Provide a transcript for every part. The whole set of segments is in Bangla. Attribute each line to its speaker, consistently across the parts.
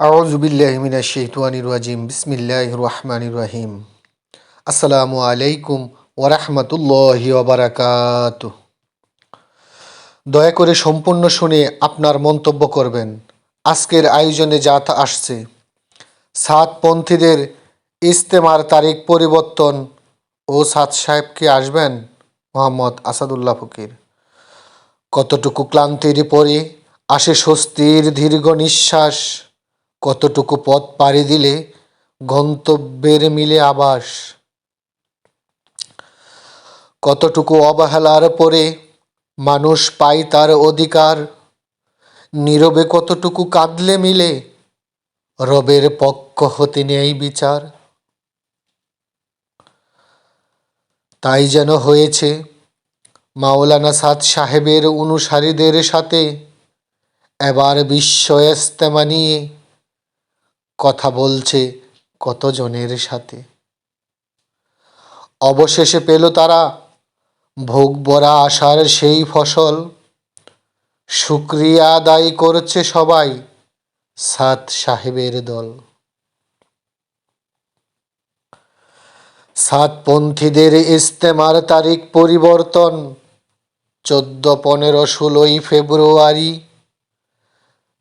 Speaker 1: আউযু বিল্লাহি মিনাশ শাইতানির রাজিম। বিসমিল্লাহির রহমানির রহিম। আসসালামু আলাইকুম ওয়া রাহমাতুল্লাহি ওয়া বারাকাতুহু দয়া করে সম্পূর্ণ শুনে আপনার মন্তব্য করবেন। আজকের আয়োজনে যা আসছে। সাতপন্থীদের ইস্তেমার তারিখ পরিবর্তন ও সাত সাহেবকে আসবেন? মোহাম্মদ আসাদুল্লাহ ফকির। কতটুকু ক্লান্তির পরে আসে স্বস্তির দীর্ঘ নিঃশ্বাস কতটুকু পথ পাড়ি দিলে গন্তব্যের মিলে আবাস? কতটুকু অবহেলার পরে মানুষ পায় তার অধিকার? নীরবে কতটুকু কাঁদলে মিলে? রবের পক্ষ হতে নেই বিচার। তাই যেন হয়েছে, মাওলানা সাদ সাহেবের অনুসারীদের সাথে এবার বিশ্ব ইস্তেমা নিয়ে কথা বলছে কতজনের সাথে? অবশেষে পেল তারা ভোগ বরা আসার সেই ফসল। শুক্রিয়া আদায় করছে সবাই সাত সাহেবের দল। সাতপন্থীদের ইস্তেমার তারিখ পরিবর্তন, চোদ্দ, পনেরো, ষোলোই ফেব্রুয়ারি।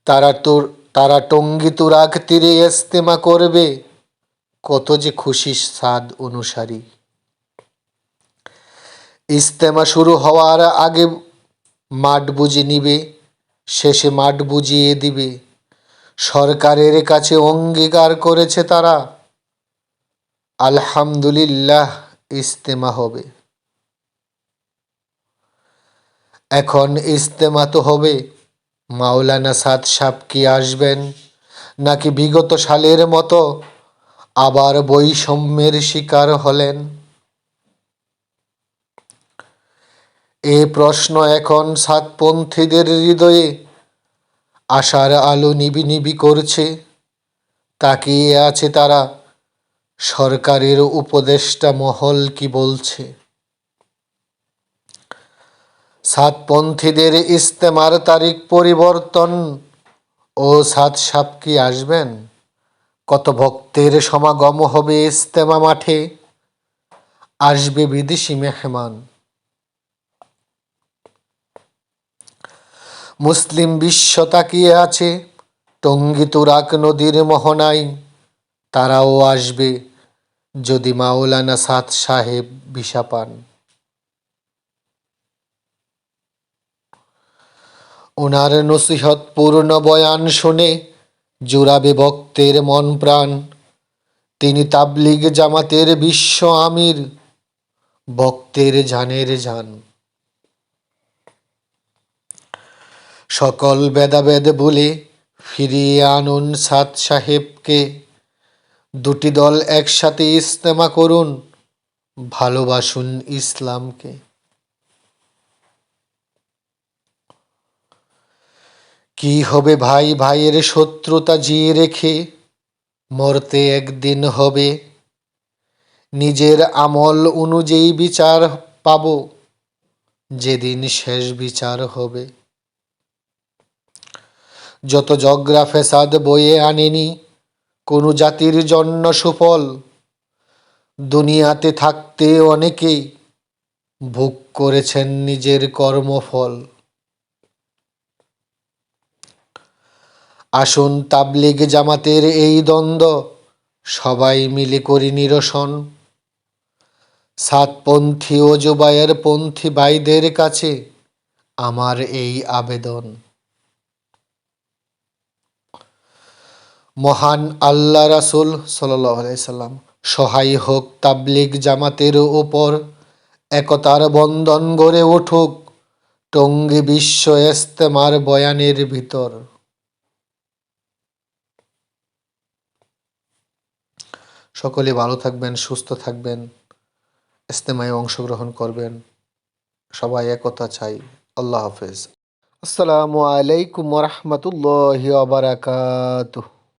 Speaker 1: তারা তোর তারা টঙ্গী তুরাগ তীরে ইস্তেমা করবে। কত যে খুশি সাদ অনুসারী। ইস্তেমা শুরু হওয়ার আগে মাঠ বুঝে নিবে, শেষে মাঠ বুঝিয়ে দিবে। সরকারের কাছে অঙ্গীকার করেছে তারা। আলহামদুলিল্লাহ ইস্তেমা হবে। এখন ইস্তেমা তো হবে। মাওলানা সাদ সাপ কি আসবেন? নাকি বিগত সালের মতো আবার বৈষম্যের শিকার হলেন? এ প্রশ্ন এখন সাতপন্থীদের হৃদয়ে আশার আলো নিবি নিবি করছে। তাকিয়ে আছে তারা, সরকারের উপদেষ্টা মহল কি বলছে? সাতপন্থীদের ইস্তেমার তারিখ পরিবর্তন। ও সাত সাপ কি আসবেন? কত ভক্তের সমাগম হবে ইস্তেমা মাঠে? আসবে বিদেশি মেহমান। মুসলিম বিশ্ব তাকিয়ে আছে, টঙ্গী তুরাক নদীর মোহনায়। তারাও আসবে, যদি মাওলানা সাদ সাহেব বিষা পান। ওনার নসিহত পূর্ণ বয়ান শুনে জুড়াবে ভক্তের মন প্রাণ। তিনি তাবলিগ জামাতের বিশ্ব আমির, ভক্তের জানের জান। সকল বেদাবেদ বলে ফিরিয়ে আনুন সাদ সাহেবকে। দুটি দল একসাথে ইস্তেমা করুন, ভালোবাসুন ইসলামকে। কি হবে ভাই ভাইয়ের শত্রুতা জিয়ে রেখে? মরতে একদিন হবে। নিজের আমল অনুযায়ী বিচার পাব। যেদিন শেষ বিচার হবে। যত জগরা ফেসাদ বয়ে আনেনি, কোনো জাতির জন্য সুফল। দুনিয়াতে থাকতে অনেকেই ভোগ করেছেন নিজের কর্মফল। আসুন তাবলিগ জামাতের এই দ্বন্দ্ব, সবাই মিলে করি নিরসন। সাতপন্থী ও জুবায়ের পন্থী ভাইদের কাছে আমার এই আবেদন। মহান আল্লাহ রাসুল সাল্লাম সহায় হোক তাবলিগ জামাতের ওপর একতার বন্ধন গড়ে উঠুক, টঙ্গী বিশ্ব এস্তেমার বয়ানের ভিতর। সকলে ভালো থাকবেন, সুস্থ থাকবেন, ইস্তেমায় অংশগ্রহণ করবেন। সবাই একতা চাই। আল্লাহ হাফেজ। আসসালামু আলাইকুম রহমতুল্লাহ